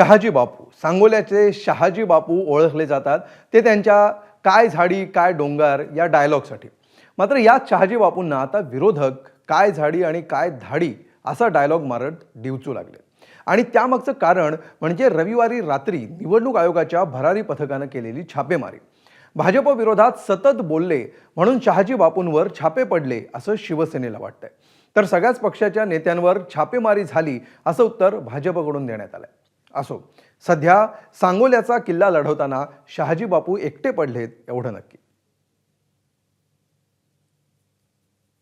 शहाजी बापू सांगोल्याचे शहाजी बापू ओळखले जातात. ते त्यांच्या काय झाडी काय डोंगर या डायलॉगसाठी मात्र याच शहाजी बापूंना आता विरोधक काय झाडी आणि काय धाडी असा डायलॉग मारत डिवचू लागले. आणि त्यामागचं कारण म्हणजे रविवारी रात्री निवडणूक आयोगाच्या भरारी पथकानं केलेली छापेमारी. भाजप विरोधात सतत बोलले म्हणून शहाजी बापूंवर छापे पडले असं शिवसेनेला वाटतंय. तर सगळ्याच पक्षाच्या नेत्यांवर छापेमारी झाली असं उत्तर भाजपकडून देण्यात आलंय. असो. सध्या सांगोल्याचा किल्ला लढवताना शहाजी बापू एकटे पडलेत एवढं नक्की.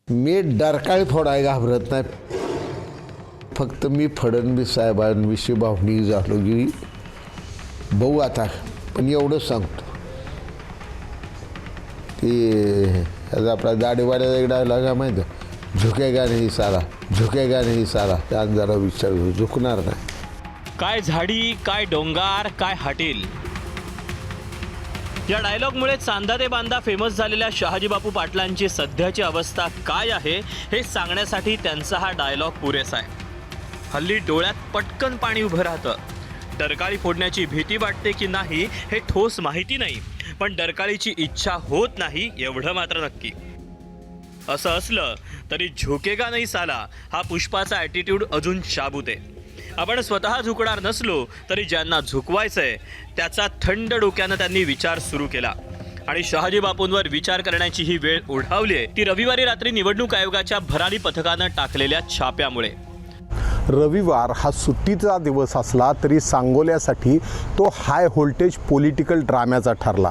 मी डरकाळी फोडाय घाबरत नाही. फक्त मी फडणवीस साहेबांविषयी भावनिक झालो की बघू आता. पण एवढंच सांगतो. ते आपला दाढीवाड्याचा एक डायलॉग आहे माहिती झुकेगा नाही सारा झुकेगा नाही सारा त्या जरा विचार झुकणार नाही. काय झाडी काय डोंगार काय हॉटेल? या डायलॉगमुळे चांदा ते बांदा फेमस झालेल्या शहाजीबापू पाटलांची सध्याची अवस्था काय आहे हे सांगण्यासाठी त्यांचा हा डायलॉग पुरेसा आहे. हल्ली डोळ्यात पटकन पाणी उभं राहतं. डरकाळी फोडण्याची भीती वाटते की नाही हे ठोस माहिती नाही. पण डरकाळीची इच्छा होत नाही एवढं मात्र नक्की. असं असलं तरी झोकेगा नाही साला हा पुष्पाचा ॲटिट्यूड अजून शाबूत आहे. आपण स्वतः झुकणार नसलो तरी ज्यांना झुकवायचं आहे त्याचा थंड डोक्यानं त्यांनी विचार सुरू केला. आणि शहाजी बापूंवर विचार करण्याची ही वेळ ओढावली आहे ती रविवारी रात्री निवडणूक आयोगाच्या भरारी पथकानं टाकलेल्या छाप्यामुळे. रविवार हा सुट्टीचा दिवस असला तरी सांगोल्यासाठी तो हाय व्होल्टेज पॉलिटिकल ड्राम्याचा ठरला.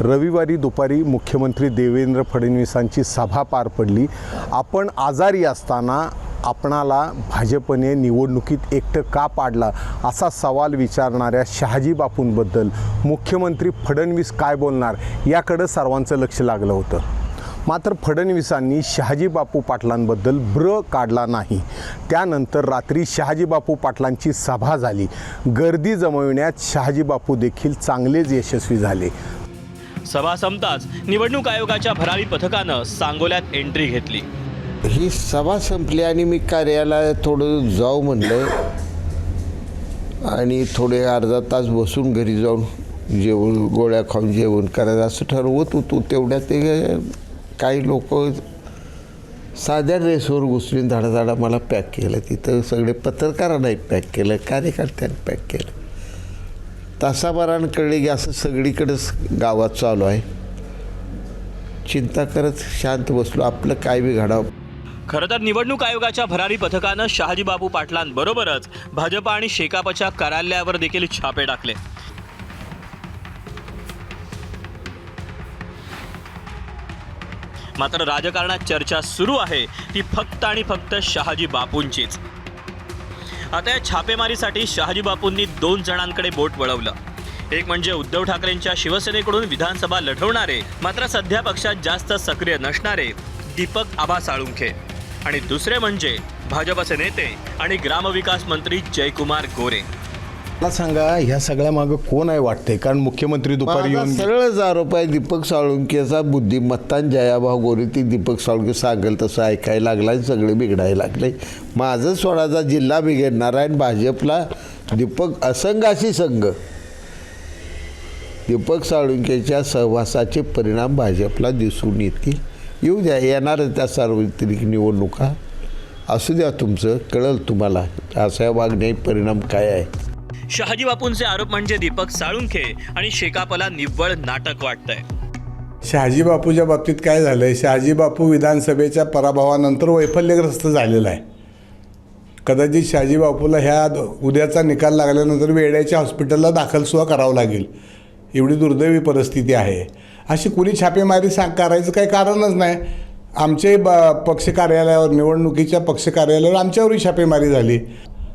रविवारी दुपारी मुख्यमंत्री देवेंद्र फडणवीसांची सभा पार पडली. आपण आजारी असताना आपणाला भाजपने निवडणुकीत एकटं का पाडला असा सवाल विचारणाऱ्या शहाजी बापूंबद्दल मुख्यमंत्री फडणवीस काय बोलणार याकडं सर्वांचं लक्ष लागलं होतं. मात्र फडणवीसांनी शहाजी बापू पाटलांबद्दल ब्र काढला नाही. त्यानंतर रात्री शहाजी बापू पाटलांची सभा झाली. गर्दी जमविण्यात शहाजी बापू देखील चांगलेच यशस्वी झाले. सभा संपताच निवडणूक आयोगाच्या भरारी पथकानं सांगोल्यात एंट्री घेतली. ही सभा संपली आणि मी कार्यालयात थोडं जाऊ म्हणलं. आणि थोडे अर्धा तास बसून घरी जाऊन जेवण गोळ्या खाऊन जेवण करायचं असं ठरवत होतो तेवढ्यात ते काही लोक साध्या ड्रेसवर घुसळून झाडं मला पॅक केलं. तिथं सगळे पत्रकारांनाही पॅक केलं कार्यकर्त्यांनी पॅक केलं. तासाभरानं कळले की असं सगळीकडेच गावात चालू आहे. चिंता करत शांत बसलो. आपलं काय बी घडावं खरं तर निवडणूक आयोगाच्या भरारी पथकानं शहाजीबाबू पाटलांबरोबरच भाजप आणि शेकापच्या कार्यालयावर देखील छापे टाकले. मात्र राजकारणात चर्चा सुरू आहे. ती फक्त आणि फक्त शहाजी बापूंचीच. आता या छापेमारीसाठी शहाजी बापूंनी दोन जणांकडे बोट वळवलं. एक म्हणजे उद्धव ठाकरेंच्या शिवसेनेकडून विधानसभा लढवणारे मात्र सध्या पक्षात जास्त सक्रिय नसणारे दीपक आबा साळुंखे आणि दुसरे म्हणजे भाजपचे नेते आणि ग्रामविकास मंत्री जयकुमार गोरे. मला सांगा ह्या सगळ्या मागं कोण आहे वाटते कारण मुख्यमंत्री दुपारी माझा येऊन सरळच आरोप आहे दीपक साळुंकेचा बुद्धिमत्ता आणि जयाभाव गोरे ती दीपक साळुंके सांगेल तसं ऐकायला लागला आणि सगळे बिघडायला लागले. माझं सोडाचा जिल्हा बिघडणार आहे आणि भाजपला दीपक असंघाशी संघ. दीपक साळुंकेच्या सहवासाचे परिणाम भाजपला दिसून येतील. येऊ द्या येणार त्या सार्वत्रिक निवडणुका. असू द्या तुमचं कळल तुम्हाला. अशा वागण्याचे परिणाम काय आहे? शहाजी बापूंचे आरोप म्हणजे दीपक साळुंखे आणि शेकापला निव्वळ नाटक वाटतंय. शहाजी बापूच्या बाबतीत काय झालंय? शहाजी बापू विधानसभेच्या पराभवानंतर वैफल्यग्रस्त झालेला आहे. कदाचित शहाजी बापूला ह्या उद्याचा निकाल लागल्यानंतर वेड्याच्या हॉस्पिटलला दाखलसुद्धा करावं लागेल. एवढी दुर्दैवी परिस्थिती आहे. अशी कुणी छापेमारी सांग करायचं काही कारणच नाही. आमचे ब पक्ष कार्यालयावर निवडणुकीच्या पक्ष कार्यालयावर आमच्यावरही छापेमारी झाली.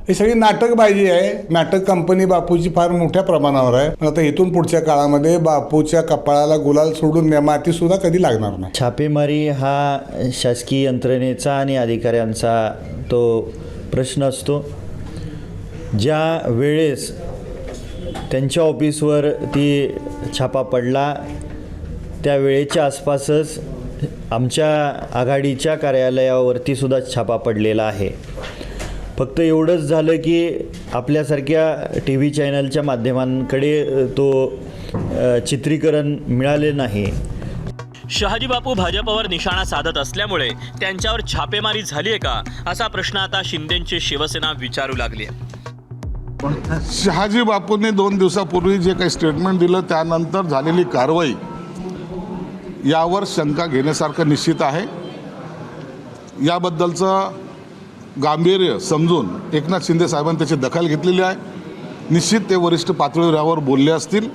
हे सगळी नाटकबाजी आहे. नाटक कंपनी बापूची फार मोठ्या प्रमाणावर आहे. पण आता इथून पुढच्या काळामध्ये बापूच्या कपाळाला गुलाल सोडून नेमाती मातीसुद्धा कधी लागणार नाही. छापेमारी हा शासकीय यंत्रणेचा आणि अधिकाऱ्यांचा तो प्रश्न असतो. ज्या वेळेस त्यांच्या ऑफिसवर ती छापा पडला त्या वेळेच्या आसपासच आमच्या आघाडीच्या कार्यालयावरती सुद्धा छापा पडलेला आहे. फक्त एवढंच झालं की आपल्यासारख्या टी व्ही चॅनलच्या माध्यमांकडे तो चित्रीकरण मिळाले नाही. शहाजी बापू भाजपवर निशाणा साधत असल्यामुळे त्यांच्यावर छापेमारी झाली आहे का असा प्रश्न आता शिंदेची शिवसेना विचारू लागली आहे शहाजी बापूंनी दोन दिवसापूर्वी जे काही स्टेटमेंट दिलं त्यानंतर झालेली कारवाई यावर शंका घेण्यासारखं निश्चित आहे. याबद्दलचं गांभीर्य समजून एकनाथ शिंदे साहेबांनी त्याची दखल घेतलेली आहे. निश्चित ते वरिष्ठ पातळीवर बोलले असतील.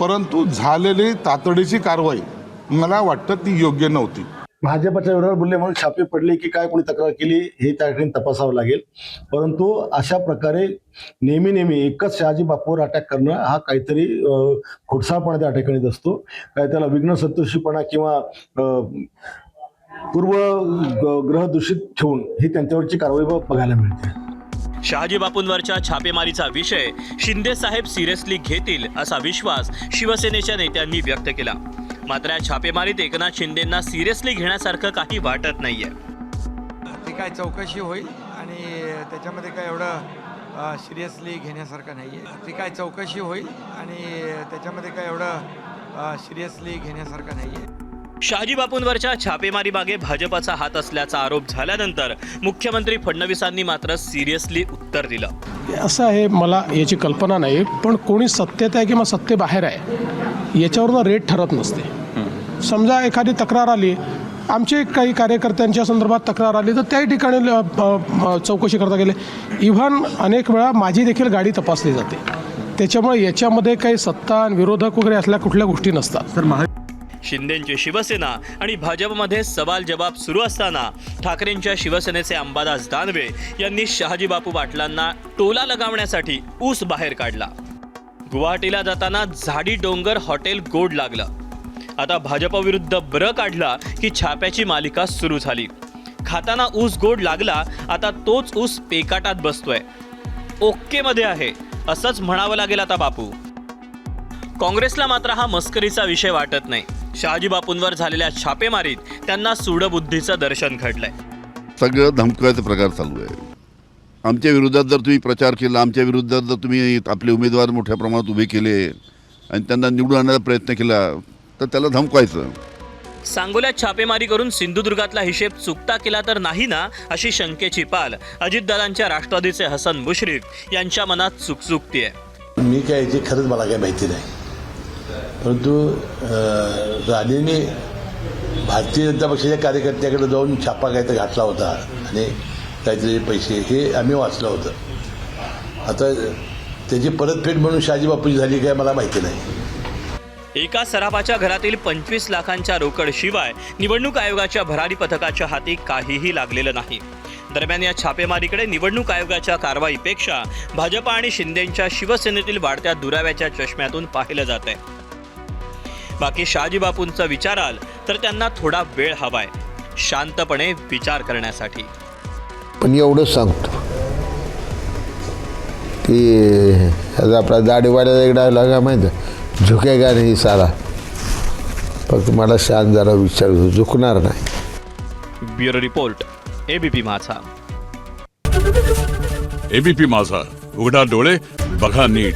परंतु झालेली तातडीची कारवाई मला वाटतं ती योग्य नव्हती. भाजपच्या विरोधात बोलले म्हणून छापे पडले की काय कोणी तक्रार केली हे त्या ठिकाणी तपासावं लागेल. परंतु अशा प्रकारे नेहमी नेहमी एकच शहाजी बापूवर अटॅक करणं हा काहीतरी अं, खोडसाळपणा त्या ठिकाणी असतो काय त्याला विघ्न संतोषीपणा किंवा पूर्व ग्रह दूषित ठेवून ही त्यांच्यावरची कारवाई बघायला मिळते. शहाजी बापूंवरच्या छापेमारीचा विषय शिंदे साहेब सिरियसली घेतील असा विश्वास शिवसेनेच्या नेत्यांनी व्यक्त केला. मात्र या छापेमारीत एकनाथ शिंदेंना सिरियसली घेण्यासारखं काही वाटत नाहीये. ती काय चौकशी होईल आणि त्याच्यामध्ये काय एवढं सिरियसली घेण्यासारखं नाही आहे ती काय चौकशी होईल आणि त्याच्यामध्ये काय एवढं सिरियसली घेण्यासारखं नाही आहे शहाजी बापूंवरच्या छापेमारी मागे भाजपचा हात असल्याचा आरोप झाल्यानंतर मुख्यमंत्री फडणवीसांनी मात्र सिरियसली उत्तर दिलं. असं आहे मला याची कल्पना नाही पण कोणी सत्तेत आहे किंवा सत्तेबाहेर आहे याच्यावरनं रेट ठरत नसते. समजा एखादी तक्रार आली आमचे काही कार्यकर्त्यांच्या संदर्भात तक्रार आली तर त्याही ठिकाणी चौकशी करता गेले. इव्हन अनेक वेळा माझी देखील गाडी तपासली जाते. त्याच्यामुळे याच्यामध्ये काही सत्ता आणि विरोधक वगैरे असल्या कुठल्या गोष्टी नसतात. शिंदेंची शिवसेना आणि भाजपमध्ये सवाल जबाब सुरू असताना ठाकरेंच्या शिवसेनेचे अंबादास दानवे यांनी शहाजीबापू पाटलांना टोला लगावण्यासाठी ऊस बाहेर काढला. गुवाहाटीला जाताना झाडी डोंगर हॉटेल गोड लागलं. आता भाजपविरुद्ध ब्र काढला की छाप्याची मालिका सुरू झाली. खाताना ऊस गोड लागला आता तोच ऊस पेकाटात बसतोय. ओक्केमध्ये आहे असंच म्हणावं लागेल आता बापू. काँग्रेसला मात्र हा मस्करीचा विषय वाटत नाही. शहाजी बापूंवर झालेल्या छापेमारीत त्यांना सूडबुद्धीचं दर्शन घडलंय. सगळं धमकायचा प्रकार चालू आहे. आमच्या विरोधात जर तुम्ही प्रचार केला आमच्या विरोधात जर तुम्ही आपले उमेदवार मोठ्या प्रमाणात उभे केले आणि त्यांना निवडून आणण्याचा प्रयत्न केला तर त्याला धमकायचं. सांगोल्यात छापेमारी करून सिंधुदुर्गातला हिशेब चुकता केला तर नाही ना अशी शंकेची पाल अजितदादांच्या राष्ट्रवादीचे हसन मुश्रीफ यांच्या मनात चुकचुकतीये. मी काय याची खरंच मला काही माहिती नाही. परंतु राणीने भारतीय जनता पक्षाच्या कार्यकर्त्याकडे जाऊन छापा काहीतरी घातला होता आणि काहीतरी पैसे हे आम्ही वाचलं होतं. आता त्याची परतफेड म्हणून शहाजी बापूची झाली काय मला माहिती नाही. एका सराफाच्या घरातील पंचवीस लाखांच्या रोकड शिवाय निवडणूक आयोगाच्या भरारी पथकाच्या हाती काहीही लागलेलं नाही. दरम्यान या छापेमारीकडे निवडणूक आयोगाच्या कारवाईपेक्षा भाजपा आणि शिंदेच्या शिवसेनेतील वाढत्या दुराव्याच्या चष्म्यातून पाहिलं जात आहे बाकी शहाजी बापूंचं विचाराल तर त्यांना थोडा वेळ हवाय शांतपणे विचार करण्यासाठी. पण एवढंच सांगतो. की आपला दाढीवाल्याचा एक डायलॉग आहे माहिती आहे? झुकेगा नाही सारा फक्त मला शांत जरा विचार झुकणार नाही. Bureau report ABP Majha. ABP Majha. उघडा डोळे बघा नीट.